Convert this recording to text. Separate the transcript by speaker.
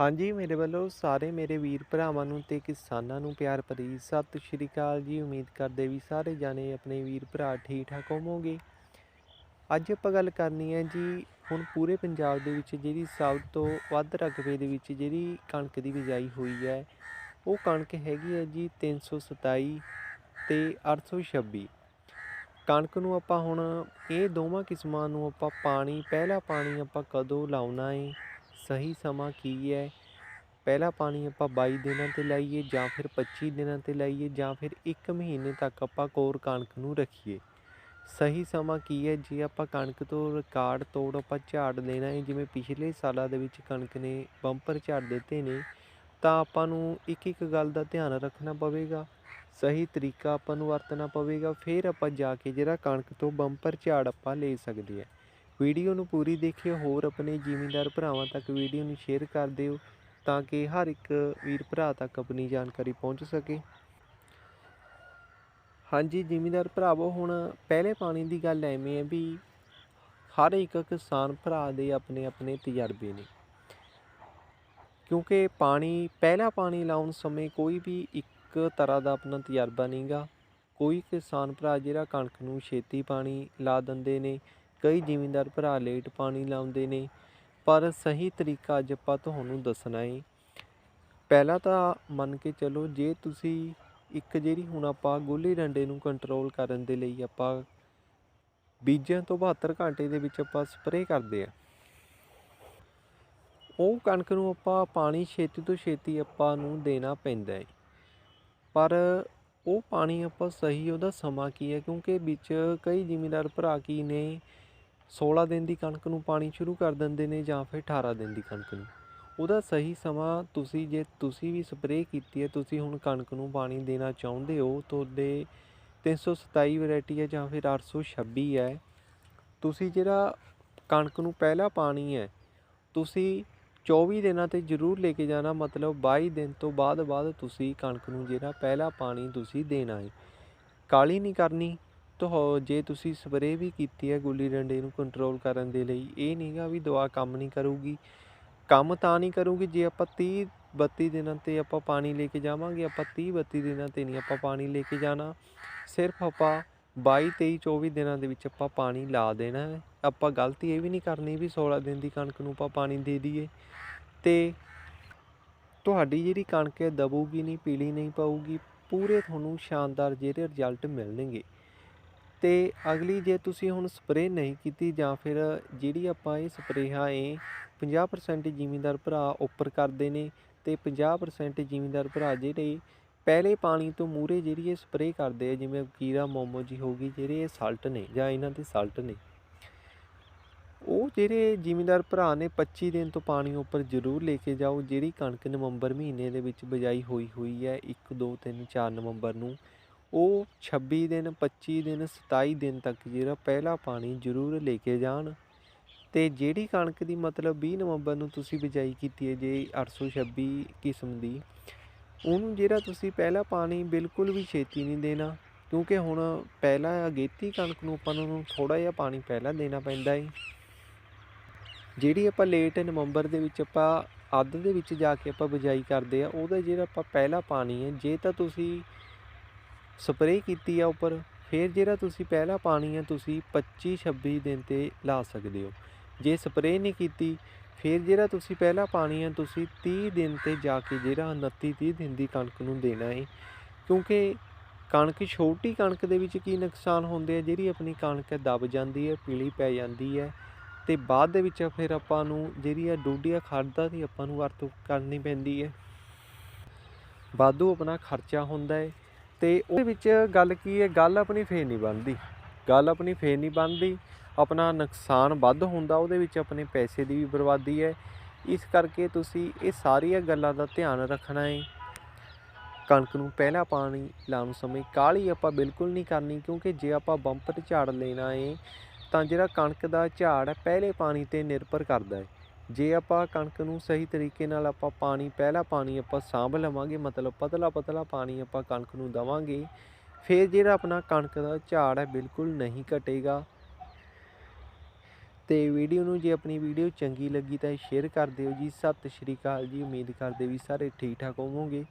Speaker 1: ਹਾਂਜੀ, ਮੇਰੇ ਵੱਲੋਂ ਸਾਰੇ ਮੇਰੇ ਵੀਰ ਭਰਾਵਾਂ ਨੂੰ ਤੇ ਕਿਸਾਨਾਂ ਨੂੰ ਪਿਆਰ ਭਰੀ ਸਤਿ ਸ਼੍ਰੀ ਅਕਾਲ ਜੀ। ਉਮੀਦ ਕਰਦੇ ਵੀ ਸਾਰੇ ਜਾਣੇ ਆਪਣੇ ਵੀਰ ਭਰਾ ਠੀਕ ਠਾਕ ਹੋਵੋਗੇ। ਅੱਜ ਆਪਾਂ ਗੱਲ ਕਰਨੀ ਹੈ ਜੀ, ਹੁਣ ਪੂਰੇ ਪੰਜਾਬ ਦੇ ਵਿੱਚ ਜਿਹੜੀ ਸਭ ਤੋਂ ਵੱਧ ਰਕਬੇ ਦੇ ਵਿੱਚ ਜਿਹੜੀ ਕਣਕ ਦੀ ਬਿਜਾਈ ਹੋਈ ਹੈ, ਉਹ ਕਣਕ ਹੈਗੀ ਹੈ ਜੀ 327 ਤੇ 826 ਕਣਕ ਨੂੰ ਆਪਾਂ ਹੁਣ ਇਹ ਦੋਵਾਂ ਕਿਸਮਾਂ ਨੂੰ ਆਪਾਂ ਪਾਣੀ, ਪਹਿਲਾ ਪਾਣੀ ਆਪਾਂ ਕਦੋਂ ਲਾਉਣਾ ਹੈ ਸਹੀ ਸਮਾਂ ਕੀ ਹੈ ਪਹਿਲਾ ਪਾਣੀ ਆਪਾਂ 22 ਦਿਨਾਂ ਤੇ ਲਾਈਏ ਜਾਂ ਫਿਰ 25 ਦਿਨਾਂ ਤੇ ਲਾਈਏ ਜਾਂ ਫਿਰ 1 ਮਹੀਨੇ ਤੱਕ ਆਪਾਂ ਕੋਰ ਕਣਕ ਨੂੰ ਰੱਖੀਏ। ਸਹੀ ਸਮਾਂ ਕੀ ਹੈ ਜੇ ਆਪਾਂ ਕਣਕ ਤੋਂ ਰਿਕਾਰਡ ਤੋੜ ਆਪਾਂ ਝਾੜ ਦੇਣਾ ਹੈ ਜਿਵੇਂ ਪਿਛਲੇ ਸਾਲਾਂ ਦੇ ਵਿੱਚ ਕਣਕ ਨੇ ਬੰਪਰ ਝਾੜ ਦਿੱਤੇ ਨੇ, ਤਾਂ ਆਪਾਂ ਨੂੰ ਇੱਕ ਇੱਕ ਗੱਲ ਦਾ ਧਿਆਨ ਰੱਖਣਾ ਪਵੇਗਾ। ਸਹੀ ਤਰੀਕਾ ਆਪਾਂ ਨੂੰ ਵਰਤਣਾ ਪਵੇਗਾ, ਫਿਰ ਆਪਾਂ ਜਾ ਕੇ ਜਿਹੜਾ ਕਣਕ ਤੋਂ ਬੰਪਰ ਝਾੜ ਆਪਾਂ ਲੈ ਸਕਦੇ ਹਾਂ ਵੀਡੀਓ ਨੂੰ ਪੂਰੀ ਦੇਖਿਓ, ਹੋਰ ਆਪਣੇ ਜ਼ਿਮੀਂਦਾਰ ਭਰਾਵਾਂ ਤੱਕ ਵੀਡੀਓ ਨੂੰ ਸ਼ੇਅਰ ਕਰ ਦਿਓ ਤਾਂ ਕਿ ਹਰ ਇੱਕ ਵੀਰ ਭਰਾ ਤੱਕ ਆਪਣੀ ਜਾਣਕਾਰੀ ਪਹੁੰਚ ਸਕੇ। ਹਾਂਜੀ, ਜ਼ਿਮੀਂਦਾਰ ਭਰਾਵੋ, ਹੁਣ ਪਹਿਲੇ ਪਾਣੀ ਦੀ ਗੱਲ ਐਵੇਂ ਹੈ ਵੀ ਹਰ ਇੱਕ ਕਿਸਾਨ ਭਰਾ ਦੇ ਆਪਣੇ ਆਪਣੇ ਤਜਰਬੇ ਨੇ। ਕਿਉਂਕਿ ਪਾਣੀ, ਪਹਿਲਾ ਪਾਣੀ ਲਾਉਣ ਸਮੇਂ ਕੋਈ ਵੀ ਇੱਕ ਤਰ੍ਹਾਂ ਦਾ ਆਪਣਾ ਤਜਰਬਾ ਨਹੀਂਗਾ ਕੋਈ ਕਿਸਾਨ ਭਰਾ ਜਿਹੜਾ ਕਣਕ ਨੂੰ ਛੇਤੀ ਪਾਣੀ ਲਾ ਦਿੰਦੇ ਨੇ ਕਈ ਜ਼ਿਮੀਂਦਾਰ ਭਰਾ ਲੇਟ ਪਾਣੀ ਲਾਉਂਦੇ ਨੇ, ਪਰ ਸਹੀ ਤਰੀਕਾ ਅੱਜ ਆਪਾਂ ਤੁਹਾਨੂੰ ਦੱਸਣਾ ਹੈ ਪਹਿਲਾਂ ਤਾਂ ਮੰਨ ਕੇ ਚੱਲੋ, ਜੇ ਤੁਸੀਂ ਇੱਕ ਜਿਹੜੀ ਹੁਣ ਆਪਾਂ ਗੋਲੀ ਡੰਡੇ ਨੂੰ ਕੰਟਰੋਲ ਕਰਨ ਦੇ ਲਈ ਆਪਾਂ ਬੀਜਾਂ ਤੋਂ 72 ਘੰਟੇ ਦੇ ਵਿੱਚ ਆਪਾਂ ਸਪਰੇਅ ਕਰਦੇ ਆ। ਉਹ ਕਣਕ ਨੂੰ ਆਪਾਂ ਪਾਣੀ ਛੇਤੀ ਤੋਂ ਛੇਤੀ ਆਪਾਂ ਨੂੰ ਦੇਣਾ ਪੈਂਦਾ ਹੈ ਪਰ ਉਹ ਪਾਣੀ ਆਪਾਂ ਸਹੀ ਉਹਦਾ ਸਮਾਂ ਕੀ ਹੈ ਕਿਉਂਕਿ ਵਿੱਚ ਕਈ ਜ਼ਿਮੀਂਦਾਰ ਭਰਾ ਕੀ ਨੇ 16 ਦਿਨ ਦੀ ਕਣਕ ਨੂੰ ਪਾਣੀ ਸ਼ੁਰੂ ਕਰ ਦਿੰਦੇ ਨੇ ਜਾਂ ਫਿਰ 18 ਦਿਨ ਦੀ ਕਣਕ ਨੂੰ। ਉਹਦਾ ਸਹੀ ਸਮਾਂ ਤੁਸੀਂ, ਜੇ ਤੁਸੀਂ ਵੀ ਸਪਰੇਅ ਕੀਤੀ ਹੈ, ਤੁਸੀਂ ਹੁਣ ਕਣਕ ਨੂੰ ਪਾਣੀ ਦੇਣਾ ਚਾਹੁੰਦੇ ਹੋ, ਤੁਹਾਡੇ 327 ਵੈਰਾਈਟੀ ਹੈ ਜਾਂ ਫਿਰ 826 ਹੈ, ਤੁਸੀਂ ਜਿਹੜਾ ਕਣਕ ਨੂੰ ਪਹਿਲਾ ਪਾਣੀ ਹੈ, ਤੁਸੀਂ 24 ਦਿਨਾਂ ਤੇ ਜ਼ਰੂਰ ਲੈ ਕੇ ਜਾਣਾ, ਮਤਲਬ 22 ਦਿਨ ਤੋਂ ਬਾਅਦ ਬਾਅਦ ਤੁਸੀਂ ਕਣਕ ਨੂੰ ਜਿਹੜਾ ਪਹਿਲਾ ਪਾਣੀ ਤੁਸੀਂ ਦੇਣਾ ਹੈ। ਕਾਲੀ ਨਹੀਂ ਕਰਨੀ। ਤੋ ਜੇ ਤੁਸੀਂ ਸਪਰੇਅ ਵੀ ਕੀਤੀ ਹੈ ਗੁੱਲੀ ਡੰਡੇ ਨੂੰ ਕੰਟਰੋਲ ਕਰਨ ਦੇ ਲਈ, ਇਹ ਨਹੀਂਗਾ ਵੀ ਦਵਾ ਕੰਮ ਨਹੀਂ ਕਰੂਗੀ। ਕੰਮ ਤਾਂ ਨਹੀਂ ਕਰੂਗੀ, ਜੇ ਆਪਾਂ 30 32 ਦਿਨਾਂ ਤੇ ਆਪਾਂ ਪਾਣੀ ਲੈ ਕੇ ਜਾਵਾਂਗੇ, ਆਪਾਂ 30 32 ਦਿਨਾਂ ਤੇ ਨਹੀਂ ਆਪਾਂ ਪਾਣੀ ਲੈ ਕੇ ਜਾਣਾ। ਸਿਰਫ ਆਪਾਂ 22 23 24 ਦਿਨਾਂ ਦੇ ਵਿੱਚ ਆਪਾਂ ਪਾਣੀ ਲਾ ਦੇਣਾ ਹੈ। ਆਪਾਂ ਗਲਤੀ ਇਹ ਵੀ ਨਹੀਂ ਕਰਨੀ ਵੀ 16 ਦਿਨ ਦੀ ਕਣਕ ਨੂੰ ਆਪਾਂ ਪਾਣੀ ਦੇ ਦਈਏ। ਤੇ ਤੁਹਾਡੀ ਜਿਹੜੀ ਕਣਕ ਹੈ, ਦਬੂਗੀ ਨਹੀਂ, ਪੀਲੀ ਨਹੀਂ ਪਾਊਗੀ, ਪੂਰੇ ਤੁਹਾਨੂੰ ਸ਼ਾਨਦਾਰ ਜਿਹੜੇ ਰਿਜ਼ਲਟ ਮਿਲਣਗੇ। ਅਤੇ ਅਗਲੀ ਜੇ ਤੁਸੀਂ ਹੁਣ ਸਪਰੇਅ ਨਹੀਂ ਕੀਤੀ ਜਾਂ ਫਿਰ ਜਿਹੜੀ ਆਪਾਂ ਇਹ ਸਪਰੇਹਾਂ ਇਹ 50% ਜ਼ਿਮੀਂਦਾਰ ਭਰਾ ਉੱਪਰ ਕਰਦੇ ਨੇ ਤੇ 50% ਜ਼ਿਮੀਂਦਾਰ ਭਰਾ ਜਿਹੜੇ ਪਹਿਲੇ ਪਾਣੀ ਤੋਂ ਮੂਹਰੇ ਜਿਹੜੀ ਇਹ ਸਪਰੇਅ ਕਰਦੇ ਆ, ਜਿਵੇਂ ਕੀਰਾ ਮੋਮੋ ਜੀ ਹੋ ਗਈ, ਜਿਹੜੇ ਇਹ ਸਲਟ ਨੇ ਜਾਂ ਇਹਨਾਂ ਦੇ ਸਲਟ ਨੇ, ਉਹ ਜਿਹੜੇ ਜ਼ਿਮੀਂਦਾਰ ਭਰਾ ਨੇ 25 ਦਿਨ ਤੋਂ ਪਾਣੀ ਉੱਪਰ ਜ਼ਰੂਰ ਲੈ ਕੇ ਜਾਓ, ਜਿਹੜੀ ਕਣਕ ਨਵੰਬਰ ਮਹੀਨੇ ਦੇ ਵਿੱਚ ਬਿਜਾਈ ਹੋਈ ਹੋਈ ਹੈ 1 2 3 4 ਨਵੰਬਰ ਨੂੰ ਉਹ 26 ਦਿਨ 25 ਦਿਨ 27 ਦਿਨ ਤੱਕ ਜਿਹੜਾ ਪਹਿਲਾ ਪਾਣੀ ਜ਼ਰੂਰ ਲੈ ਕੇ ਜਾਣ। ਤੇ ਜਿਹੜੀ ਕਣਕ ਦੀ ਮਤਲਬ 20 ਨਵੰਬਰ ਨੂੰ ਤੁਸੀਂ ਬਿਜਾਈ ਕੀਤੀ ਹੈ, ਜੇ 826 ਕਿਸਮ ਦੀ, ਉਹਨੂੰ ਜਿਹੜਾ ਤੁਸੀਂ ਪਹਿਲਾ ਪਾਣੀ ਬਿਲਕੁਲ ਵੀ ਛੇਤੀ ਨਹੀਂ ਦੇਣਾ, ਕਿਉਂਕਿ ਹੁਣ ਪਹਿਲਾ ਅਗੇਤੀ ਕਣਕ ਨੂੰ ਆਪਾਂ ਨੂੰ ਥੋੜਾ ਜਿਹਾ ਪਾਣੀ ਪਹਿਲਾਂ ਦੇਣਾ ਪੈਂਦਾ ਹੈ ਜਿਹੜੀ ਆਪਾਂ ਲੇਟ ਨਵੰਬਰ ਦੇ ਵਿੱਚ ਆਪਾਂ ਅੱਧ ਦੇ ਵਿੱਚ ਜਾ ਕੇ ਆਪਾਂ ਬਿਜਾਈ ਕਰਦੇ ਆ, ਉਹਦਾ ਜਿਹੜਾ ਆਪਾਂ ਪਹਿਲਾ ਪਾਣੀ ਹੈ, ਜੇ ਤਾਂ ਤੁਸੀਂ ਸਪਰੇਅ ਕੀਤੀ ਆ ਉੱਪਰ, ਫਿਰ ਜਿਹੜਾ ਤੁਸੀਂ ਪਹਿਲਾ ਪਾਣੀ ਆ, ਤੁਸੀਂ 25 26 ਦਿਨ ਤੇ ਲਾ ਸਕਦੇ ਹੋ। ਜੇ ਸਪਰੇਅ ਨਹੀਂ ਕੀਤੀ, ਫਿਰ ਜਿਹੜਾ ਤੁਸੀਂ ਪਹਿਲਾ ਪਾਣੀ ਆ, ਤੁਸੀਂ 30 ਦਿਨ ਤੇ ਜਾ ਕੇ ਜਿਹੜਾ 29 30 ਦਿਨ ਦੀ ਕਣਕ ਨੂੰ ਦੇਣਾ ਹੈ ਕਿਉਂਕਿ ਕਣਕ, ਛੋਟੀ ਕਣਕ ਦੇ ਵਿੱਚ ਕੀ ਨੁਕਸਾਨ ਹੁੰਦੇ ਆ? ਜਿਹੜੀ ਆਪਣੀ ਕਣਕ ਹੈ ਦਬ ਜਾਂਦੀ ਹੈ ਪੀਲੀ ਪੈ ਜਾਂਦੀ ਹੈ ਤੇ ਬਾਅਦ ਦੇ ਵਿੱਚ ਫਿਰ ਆਪਾਂ ਨੂੰ ਜਿਹੜੀ ਆ ਡੋਡੀਆ ਖਾਦਾਂ ਦੀ ਆਪਾਂ ਨੂੰ ਵਰਤੋਂ ਕਰਨੀ ਪੈਂਦੀ ਹੈ ਵਾਧੂ ਆਪਣਾ ਖਰਚਾ ਹੁੰਦਾ ਹੈ ਤੇ ਉਹਦੇ ਵਿੱਚ ਗੱਲ ਕੀ ਹੈ, ਗੱਲ ਆਪਣੀ ਫੇਰ ਨਹੀਂ ਬਣਦੀ। ਗੱਲ ਆਪਣੀ ਫੇਰ ਨਹੀਂ ਬਣਦੀ, ਆਪਣਾ ਨੁਕਸਾਨ ਵੱਧ ਹੁੰਦਾ, ਉਹਦੇ ਵਿੱਚ ਆਪਣੇ ਪੈਸੇ ਦੀ ਵੀ ਬਰਬਾਦੀ ਹੈ। ਇਸ ਕਰਕੇ ਤੁਸੀਂ ਇਹ ਸਾਰੀਆਂ ਗੱਲਾਂ ਦਾ ਧਿਆਨ ਰੱਖਣਾ ਹੈ। ਕਣਕ ਨੂੰ ਪਹਿਲਾ ਪਾਣੀ ਲਾਉਣ ਸਮੇਂ ਕਾਹਲੀ ਆਪਾਂ ਬਿਲਕੁਲ ਨਹੀਂ ਕਰਨੀ, ਕਿਉਂਕਿ ਜੇ ਆਪਾਂ ਬੰਪਰ ਝਾੜ ਲੈਣਾ ਹੈ, ਤਾਂ ਜਿਹੜਾ ਕਣਕ ਦਾ ਝਾੜ ਹੈ, ਪਹਿਲੇ ਪਾਣੀ ਤੇ ਨਿਰਭਰ ਕਰਦਾ ਹੈ। ਜੇ ਆਪਾਂ ਕਣਕ ਨੂੰ ਸਹੀ ਤਰੀਕੇ ਨਾਲ ਆਪਾਂ ਪਾਣੀ, ਪਹਿਲਾ ਪਾਣੀ ਆਪਾਂ ਸਾਂਭ ਲਵਾਂਗੇ, ਮਤਲਬ ਪਤਲਾ ਪਤਲਾ ਪਾਣੀ ਆਪਾਂ ਕਣਕ ਨੂੰ ਦਵਾਂਗੇ, ਫਿਰ ਜਿਹੜਾ ਆਪਣਾ ਕਣਕ ਦਾ ਝਾੜ ਹੈ ਬਿਲਕੁਲ ਨਹੀਂ ਘਟੇਗਾ। ਤੇ ਵੀਡੀਓ ਨੂੰ ਜੇ ਆਪਣੀ ਵੀਡੀਓ ਚੰਗੀ ਲੱਗੀ ਤਾਂ ਸ਼ੇਅਰ ਕਰ ਦਿਓ ਜੀ। ਸਤਿ ਸ਼੍ਰੀ ਅਕਾਲ ਜੀ। ਉਮੀਦ ਕਰਦੇ ਵੀ ਸਾਰੇ ਠੀਕ ਠਾਕ ਹੋਵੋਗੇ।